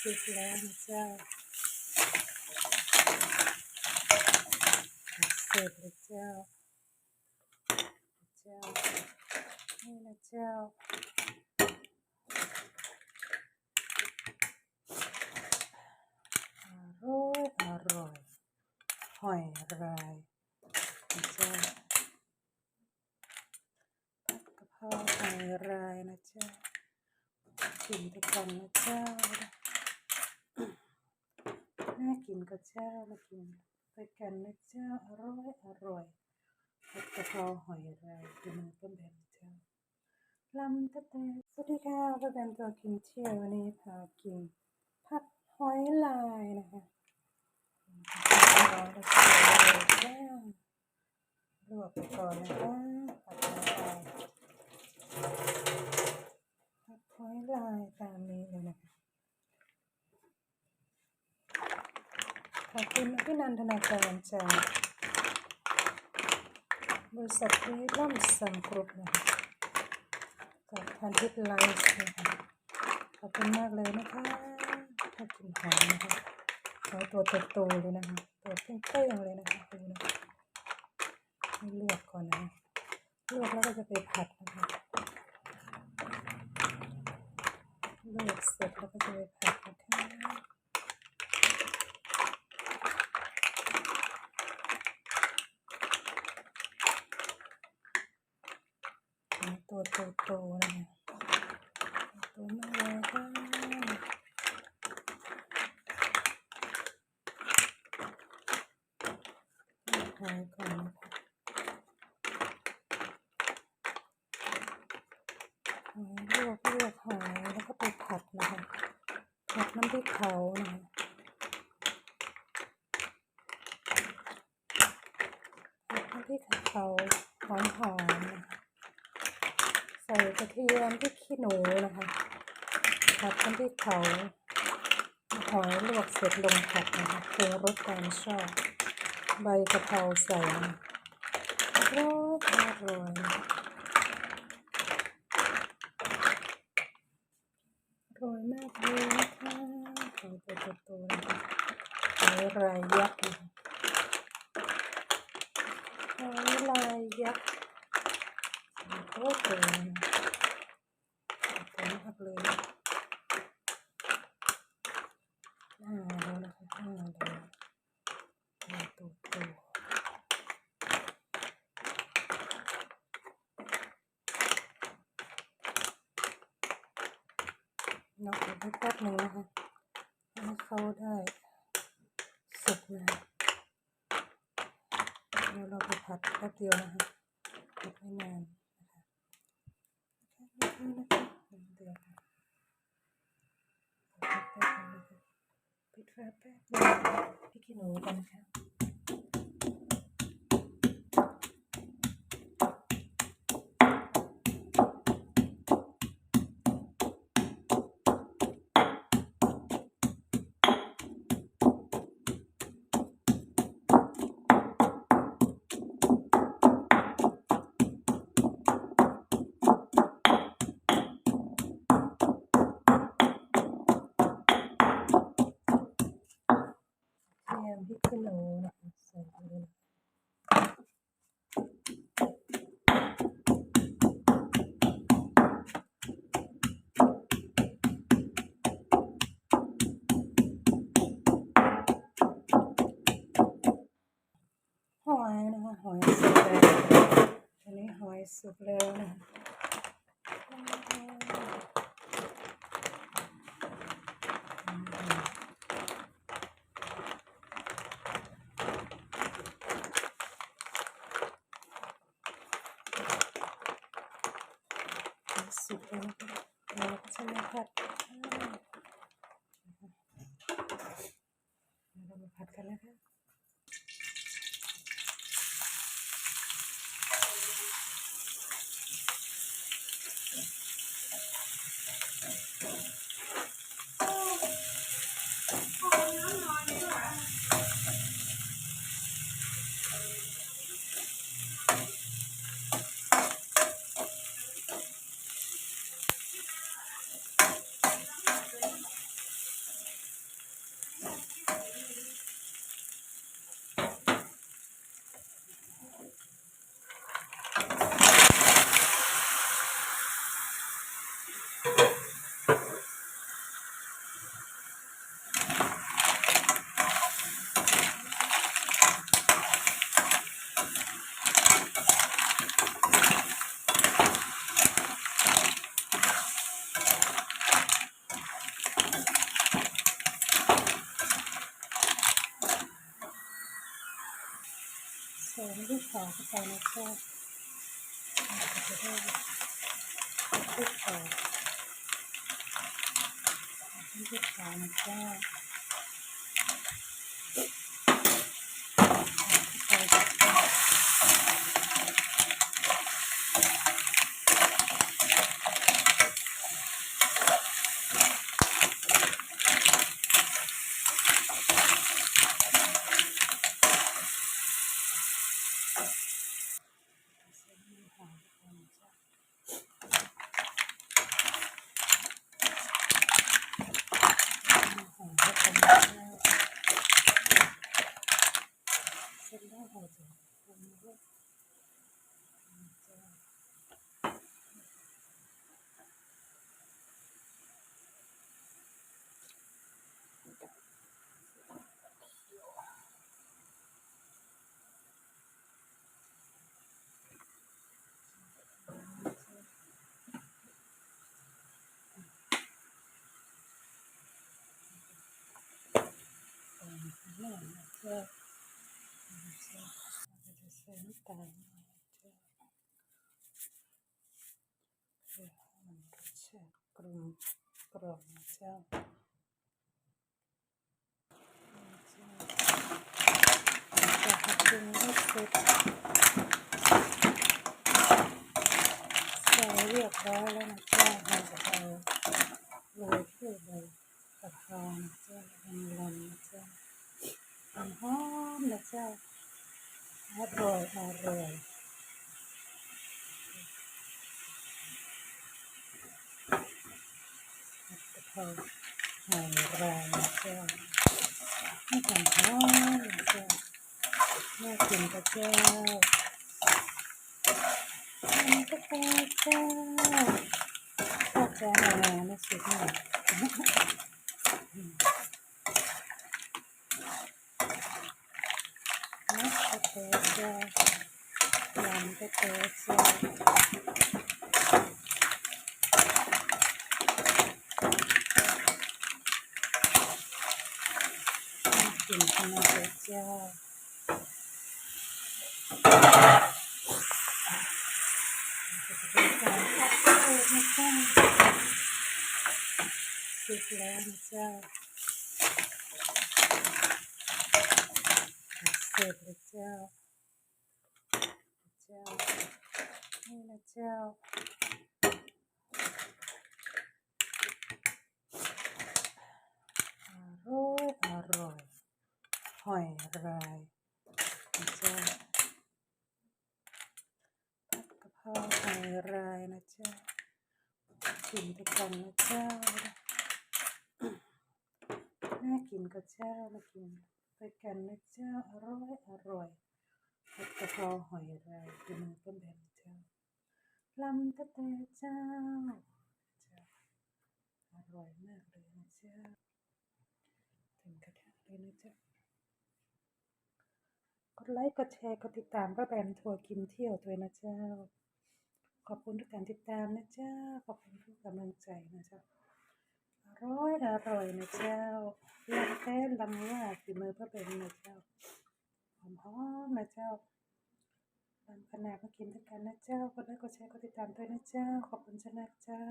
สุกแล้วนะเจ้าเสร็จแล้วเจ้าเจ้านี่นะเจ้า อร่อยอร่อยหอยลายนะเจ้าผัดกะเพราหอยลายนะเจ้า ชิมไปก่อนนะเจ้าน่ากินก็เจ้ามากินไปกันนะเจ้าอร่อยอร่อยผัดกะเพราหอยลายกินมันก็แบบเจ้าลำตะแตสวัสดีค่ะป้าแบมตัวกินเที่ยววันนี้พากินผัดหอยลายนะคะร้อนจะเลยจ้าลวกไปก่อนนะคะผัดลงไปผัดหอยลาย ตามนี้เลยนะคะขอบคุณพี่นันทนาการจากบริษัทที่ร่ำสัมกรุ๊ปนะคะกับพันทิพย์ไลฟ์นะคะขอบคุณมากเลยนะคะถ้ากินหอมนะคะหอยตัวโตๆเลยนะคะตัวเป้งๆเลยนะคะดูนะให้ลวกก่อนนะลวกแล้วก็จะไปผัดนะคะ ลวกเสร็จแล้วก็จะไปผัดนะคะตัวโตๆนะคะตัวมากเลยค่ะหอยก่อนนะคะหอยลวกลวกหอยแล้วก็ไปผัดนะคะผัด น้ำพริกเผานะคะผัดน้ำพริกเผาหอมหอมนะคะใส่กระเทียมพริกขี้หนูนะคะผัดน้ำพริกเผาหอยลวกเสร็จลงผัดนะคะปรุงรสตามชอบใบกะเพราใส่อร่อยอร่อยอร่อยมากเลย ตัวโตๆนะคะหอยลายยักษ์นะคะหอยลายยักษ์โอ้โหโตมากเลยนะห้าแล้วนะคะห้าแล้วหอยตัวโตเราเอาไปแป๊บนึงนะคะ ให้เขาได้สุกนะเดี๋ยวเราไปผัดแป๊บเดียวนะคะผัดไม่นานนะคะแค่นี้นะคะเดือดค่ะผัดแป๊บนึงนะคะปิดไฟแป๊บนึงพี่ขี้หนูกันนะคะ เตรี ยมพริกขี้หนูนะใส่ไปเลยหอยนะคะหอยสุกแล้วอันนี้หอยสุกแล้วนะคะ สุกแล้วนะคะเราก็จะมาผัดอ่าเรามาผัดกันนะคะ ห เสริม ด้วยขอนะเจ้ามันจะได้ด้วยขอด้วยขอนะเจ้าเข้าไปนะเจ้า เจ้าจะใส่น้ำตาลเจ้าเพื่อให้มันรสชาติกลมกล่อมนะเจ้าจะให้ปรุงให้เสร็จใส่เรียบร้อยแล้วนะเจ้าเราจะเอาโรยด้วยใบกะเพรานะเจ้าลำลำนะเจ้าหอมๆนะเจ้า อร่อยอร่อยกะเพราหอยรายนะเจ้าให้หอมหอมนะเจ้าน่ากินกับเจ้ากินกับเจ้าเจ้าถ้าจะแหน่ๆนะสิแม่นะกะเพราเจ้ายำกะเพรา เจ้าน่ากินขนาดเลยเจ้าเป็นการพัดเปิดนะเจ้าปิดแล้วนะเจ้าเสร็จแล้วเจ้าเจ้า นี่นะเจ้าอร่อยอร่อยหอยรายนะเจ้าผัดกะเพราหอยรายนะเจ้ากินไปกันนะเจ้าน่ากินกับเจ้ามากินไปกันนะเจ้าอร่อยอร่อย ผัดกะเพราหอยรายคือมือต้นแบบนเจ้าลำตะแต่เจ้าเจ้าอร่อยมากเลยนะเจ้าถึงกระทะเลยนะเจ๊ะกดไลค์กดแชร์กดติดตามป้าแบมทัวร์กินเที่ยวด้วยนะเจ้า ขอบคุณทุกการติดตามนะเจ้า ขอบคุณทุกกำลังใจนะเจ้าอร่อยอร่อยนะเจ้าลำแท้ลำว่าฝีมือป้าแบมนะเจ้า หอมหอมนะเจ้าลำขนาดมากินด้วยกันนะเจ้ากดไลค์กดแชร์กดติดตามด้วยนะเจ้า ขอบคุณชนะเจ้า